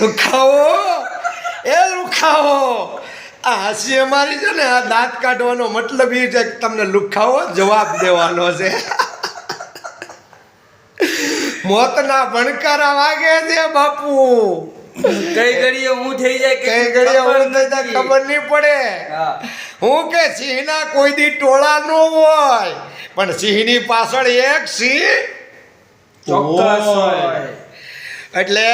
લુખાવો એ લુખાવો આ હાસી અમારી છે ને આ દાંત કાઢવાનો મતલબ એ છે કે તમને લુખાવો જવાબ દેવાનો છે. મોતના ભણકારા વાગે છે બાપુ. કઈ ઘડીએ હું થઈ જાય કઈ ઘડીએ હું થઈ જાય ખબર નહીં પડે. હા. હું કે સિંહના કોઈ દી ટોળા ન હોય પણ સિંહની પાછળ એક સિંહ ચોક્કસ હોય. એટલે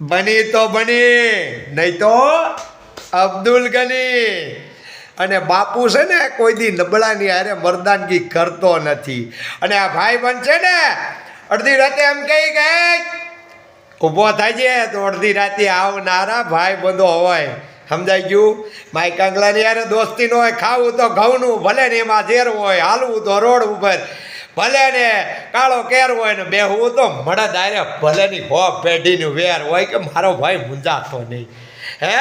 બની તો બની, નહીં તો અબ્દુલ ગની. અને બાપુ છે ને, કોઈ દી નબળાની હારે મરદાનગી કરતો નથી. અને આ ભાઈ બંધ છે ને, અડધી રાતે એમ કહી કે, ઊભો થાય તો અડધી રાતે આવનારા ભાઈ બંધો હોય. સમજાઈ ગયું? માઈ કાંગલાની યારે દોસ્તી ન હોય, ખાવું તો ઘઉંનું, ભલે ને એમાં ઝેર હોય, હાલવું તો રોડ ઉપર. ભલે ને કાળો કેર હોય ને બેહવું તો મળે આરે ભલે ની હો પેઢીનું વેર હોય કે મારો ભાઈ મૂંઝાતો નહીં. હે?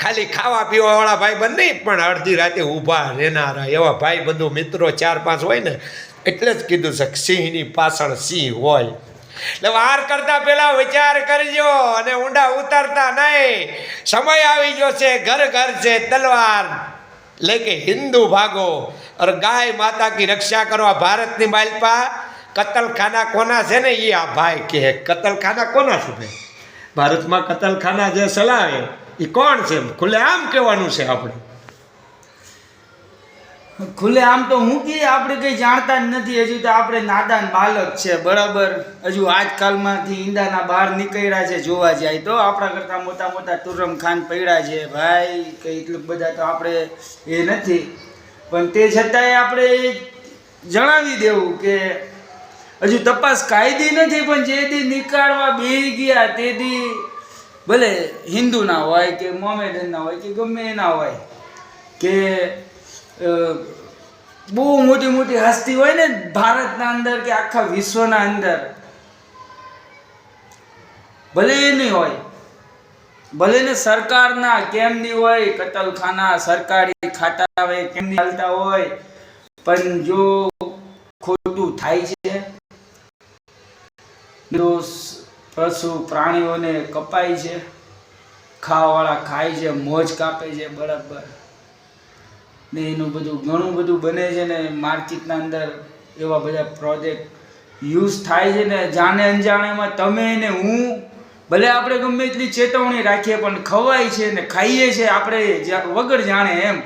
ખાલી ખાવા પીવા વાળા ભાઈ બંધ નહીં પણ અડધી રાતે ઊભા રહેનારા એવા ભાઈ બંધુ મિત્રો ચાર પાંચ હોય ને, એટલે જ કીધું છે સિંહની પાછળ સિંહ હોય. એટલે વાર કરતા પહેલા વિચાર કરજો અને ઊંડા ઉતરતા નહીં. સમય આવી ગયો છે, ઘર ઘર છે, તલવાર. લેકે હિન્દુ ભાગો અર ગાય માતા કી રક્ષા કરવા ભારતની માલપા કતલખાના કોના છે ને એ આ ભાઈ કે કતલખાના કોના છે ભાઈ? ભારતમાં કતલખાના જે ચલાવે એ કોણ છે ખુલ્લે આમ કહેવાનું છે આપણે. ખુલ્લે આમ તો હું કે આપણે કઈ જાણતા જ નથી. હજુ તો આપણે નાદાન બાલક છે, બરાબર? હજુ આજકાલમાંથી ઈંડાના બહાર નીકળ્યા છે, જોવા જાય તો. આપણા કરતાં મોટા મોટા તુરમ ખાન પડ્યા છે. ભાઈ કે એટલું બધા તો આપણે એ નથી. પણ તે છતાંય આપણે જણાવી દેવું કે હજુ તપાસ કાયદી નથી, પણ જે દી નીકાળવા બે ગયા તે દી ભલે હિન્દુના હોય કે મોમેડનના હોય કે ગમે એના હોય કે બહુ મોટી મોટી હસ્તી હોય ને ભારતના અંદર કે આખા વિશ્વના અંદર. ભલે નહીં હોય. ભલે ને સરકારના કેમ નહીં હોય, કતલખાના સરકારી ખાતા હોય કેમ નહીં હાલતા હોય, પણ જો ખોટું થાય છે પશુ પ્રાણીઓને કપાય છે, ખાવાવાળા ખાય છે, મોજ કાપે છે, બરાબર. ને એનું બધું ઘણું બધું બને છે ને માર્કેટના અંદર એવા બધા પ્રોજેક્ટ યુઝ થાય છે ને જાણે અંજાણેમાં તમે ને હું, ભલે આપણે ગમે એટલી ચેતવણી રાખીએ, પણ ખવાય છે ને ખાઈએ છે આપણે વગર જાણે એમ.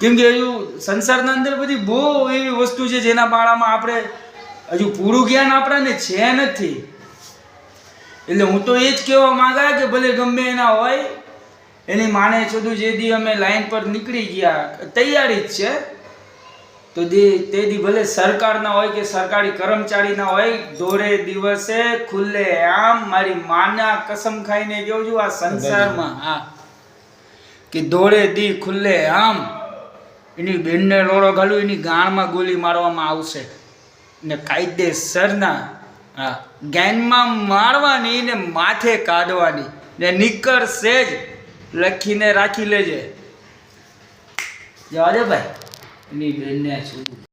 કેમ કે હજુ સંસારના અંદર બધી બહુ એવી વસ્તુ છે જેના બાળામાં આપણે હજુ પૂરું જ્ઞાન આપણાને છે નથી. એટલે હું તો એ જ કહેવા માંગા કે ભલે ગમે એના હોય એની માને છોડું જે દી અમે લાઈન પર નીકળી ગયા. તૈયારી જ છે. તો તે દી ભલે સરકારના હોય કે સરકારી કર્મચારીના હોય દોરે દિવસે ખુલ્લે આમ મારી માના કસમ ખાઈને કહું છું આ સંસારમાં હા. કે દોડે દી ખુલ્લે આમ એની બેનને રોડો ઘાલું એની ગાણમાં ગોલી મારવામાં આવશે. ને કાયદેસરના હા ગેનમાં મારવાની ને માથે કાઢવાની. ને નીકળશે જ. લખીને રાખી લેજે. જવા દે ભાઈ. એની બેનને છું